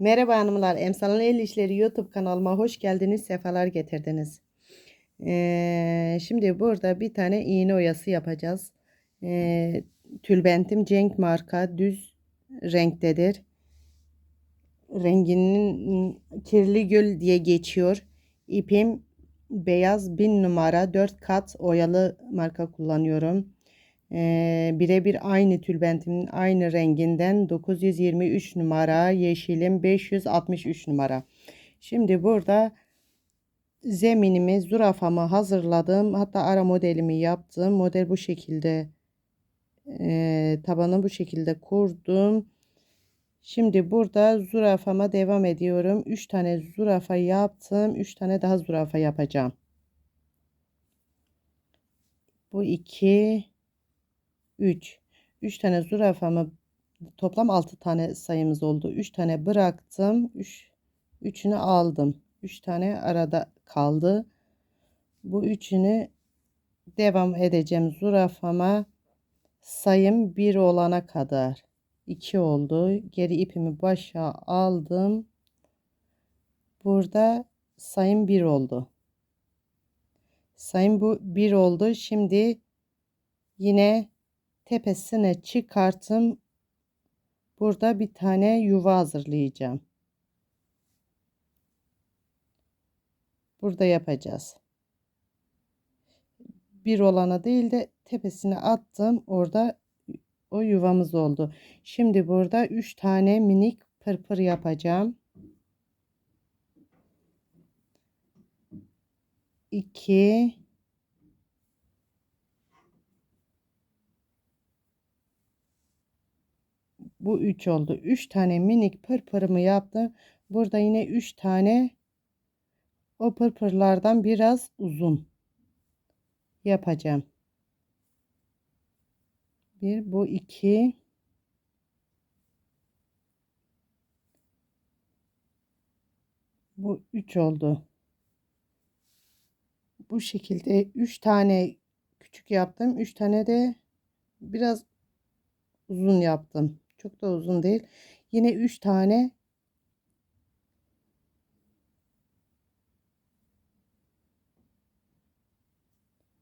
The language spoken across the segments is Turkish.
Merhaba hanımlar, Emsal'ın El İşleri YouTube kanalıma hoş geldiniz, sefalar getirdiniz. Ee, şimdi burada bir tane iğne oyası yapacağız. Ee, tülbentim Cenk marka düz renktedir. Renginin kirli gül diye geçiyor. İpim beyaz bin numara 4 kat oyalı marka kullanıyorum. Ee, birebir aynı tülbentimin aynı renginden 923 numara yeşilim 563 numara. Şimdi burada zeminimi zürafamı hazırladım. Hatta ara modelimi yaptım. Model bu şekilde e, tabanı bu şekilde kurdum. Şimdi burada zürafama devam ediyorum. 3 tane zürafa yaptım. 3 tane daha zürafa yapacağım. Bu 2 3. 3 tane zürafamı toplam 6 tane sayımız oldu. 3 tane bıraktım. 3 üçünü aldım. 3 tane arada kaldı. Bu üçünü devam edeceğim zürafama. Sayım 1 olana kadar. 2 oldu. Geri ipimi başa aldım. Burada sayım 1 oldu. Sayım bu 1 oldu. Şimdi yine tepesine çıkarttım. Burada bir tane yuva hazırlayacağım. Burada yapacağız. Bir olana değil de tepesine attım. Orada o yuvamız oldu. Şimdi burada 3 tane minik pırpır yapacağım. 2 Bu 3 oldu. 3 tane minik pırpırımı yaptım. Burada yine 3 tane o pırpırlardan biraz uzun yapacağım. Bir bu iki bu üç oldu. Bu şekilde üç tane küçük yaptım. Üç tane de biraz uzun yaptım. Çok da uzun değil. Yine 3 tane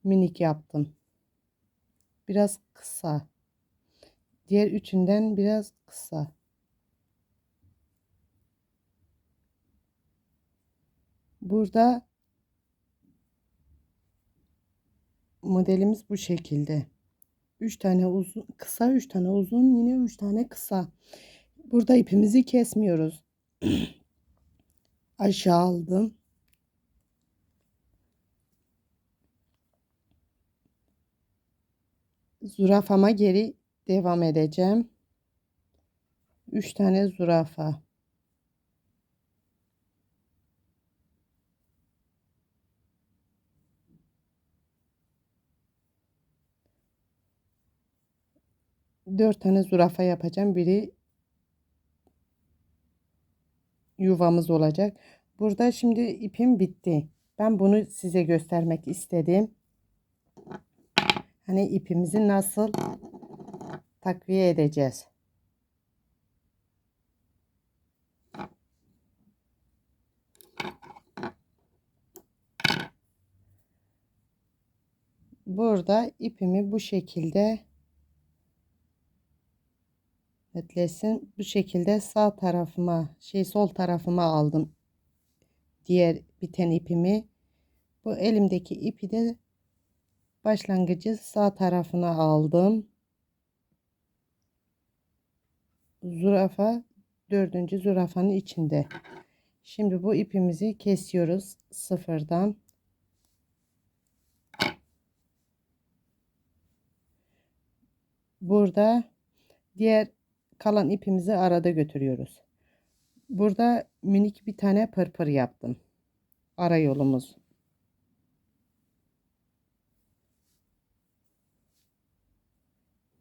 minik yaptım. Biraz kısa. Diğer üçünden biraz kısa. Burada modelimiz bu şekilde. 3 tane uzun kısa 3 tane uzun yine 3 tane kısa. Burada ipimizi kesmiyoruz. Aşağı aldım. Zürafama geri devam edeceğim. 3 tane zürafa. Dört tane zürafa yapacağım. Biri yuvamız olacak. Burada şimdi ipim bitti. Ben bunu size göstermek istedim. Hani ipimizi nasıl takviye edeceğiz. Burada ipimi bu şekilde netlesin. Bu şekilde sağ tarafıma şey sol tarafıma aldım. Diğer biten ipimi. Bu elimdeki ipi de başlangıcı sağ tarafına aldım. Zürafa dördüncü zürafanın içinde. Şimdi bu ipimizi kesiyoruz sıfırdan. Burada diğer kalan ipimizi arada götürüyoruz. Burada minik bir tane pırpır yaptım. Ara yolumuz.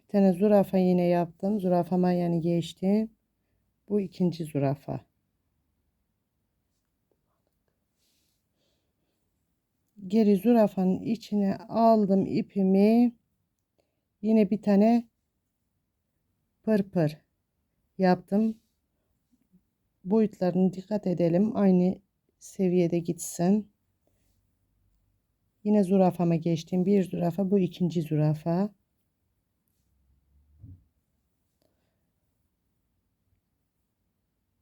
Bir tane zürafa yine yaptım. Zürafama yani geçtim. Bu ikinci zürafa. Geri zürafanın içine aldım ipimi. Yine bir tane pırpır yaptım. boyutlarını dikkat edelim. Aynı seviyede gitsin. Yine zürafama geçtim. Bir zürafa bu ikinci zürafa.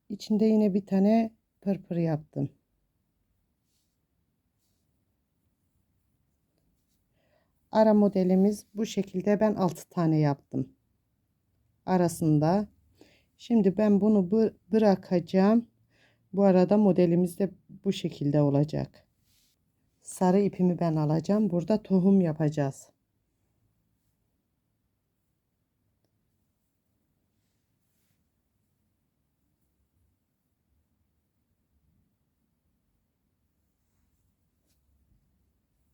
İçinde yine bir tane pırpır yaptım. Ara modelimiz bu şekilde ben 6 tane yaptım. Arasında. Şimdi ben bunu bırakacağım. Bu arada modelimiz de bu şekilde olacak. Sarı ipimi ben alacağım. Burada tohum yapacağız.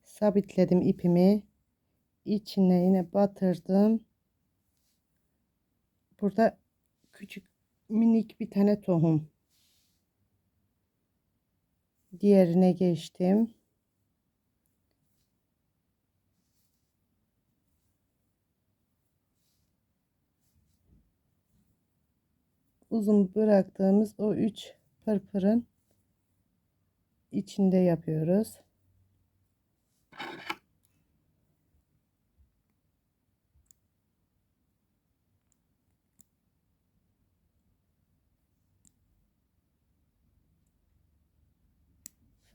Sabitledim ipimi. İçine yine batırdım. Burada küçük minik bir tane tohum. Diğerine geçtim. Uzun bıraktığımız o üç pırpırın içinde yapıyoruz.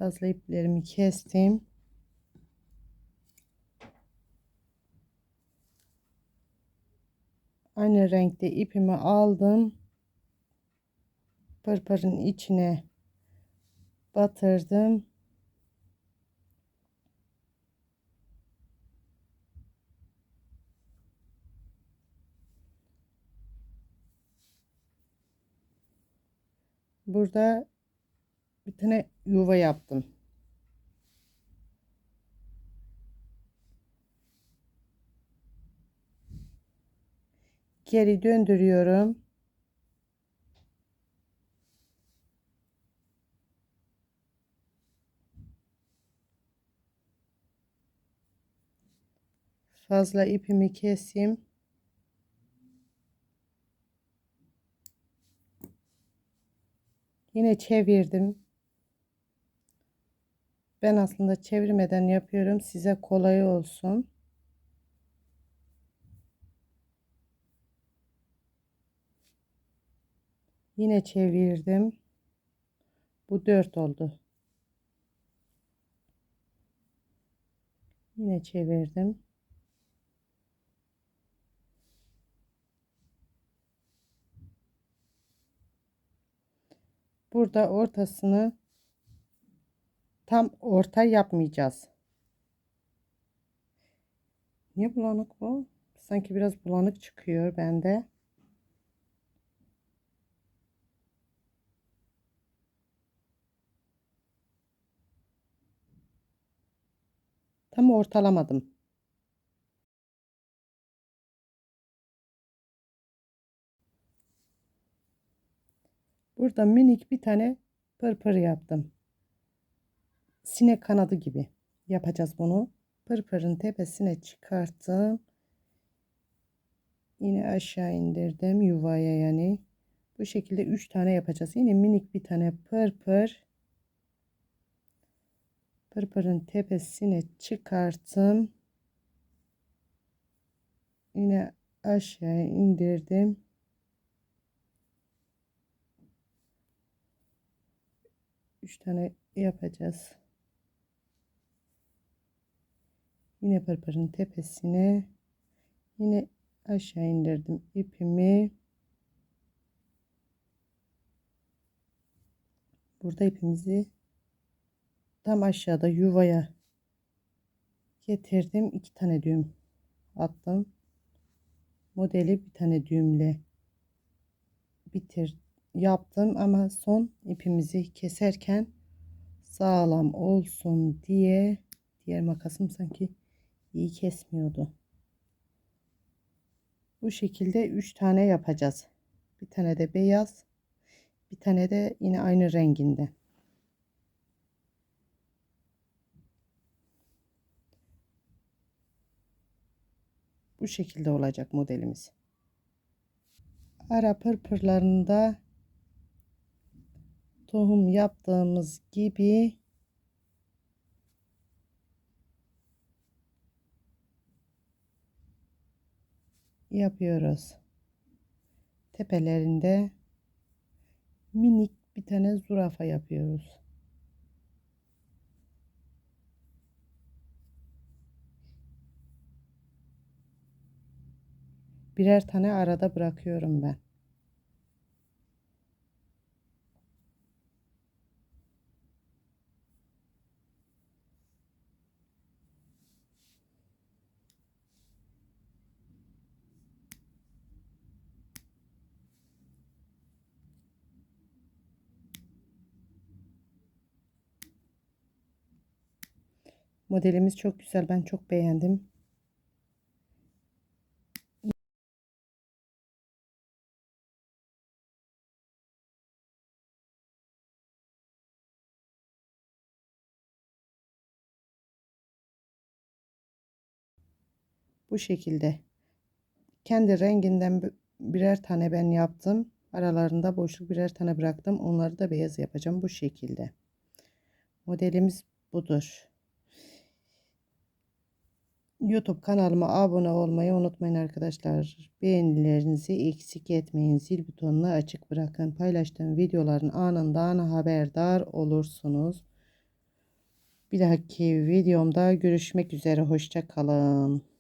Fazla iplerimi kestim. Aynı renkte ipimi aldım. Pırpırın içine batırdım. Burada bir tane yuva yaptım. Geri döndürüyorum. Fazla ipimi keseyim. Yine çevirdim. Ben aslında çevirmeden yapıyorum. Size kolay olsun. Yine çevirdim. Bu 4 oldu. Yine çevirdim. Burada ortasını tam orta yapmayacağız. Niye bulanık bu? Sanki biraz bulanık çıkıyor bende. Tam ortalamadım. Burada minik bir tane pırpır yaptım sinek kanadı gibi yapacağız bunu. Pırpırın tepesine çıkarttım. Yine aşağı indirdim yuvaya yani. Bu şekilde 3 tane yapacağız. Yine minik bir tane pırpır. Pırpırın tepesine çıkarttım. Yine aşağı indirdim. Üç tane yapacağız. Yine pırpırın tepesine yine aşağı indirdim ipimi. Burada ipimizi tam aşağıda yuvaya getirdim. iki tane düğüm attım. Modeli bir tane düğümle bitir yaptım ama son ipimizi keserken sağlam olsun diye diğer makasım sanki iyi kesmiyordu. Bu şekilde 3 tane yapacağız. Bir tane de beyaz, bir tane de yine aynı renginde. Bu şekilde olacak modelimiz. Ara pırpırlarında tohum yaptığımız gibi yapıyoruz. Tepelerinde minik bir tane zürafa yapıyoruz. Birer tane arada bırakıyorum ben. Modelimiz çok güzel. Ben çok beğendim. Bu şekilde. Kendi renginden birer tane ben yaptım. Aralarında boşluk birer tane bıraktım. Onları da beyaz yapacağım bu şekilde. Modelimiz budur. YouTube kanalıma abone olmayı unutmayın arkadaşlar. Beğenilerinizi eksik etmeyin. Zil butonunu açık bırakın. Paylaştığım videoların anından haberdar olursunuz. Bir dahaki videomda görüşmek üzere. Hoşça kalın.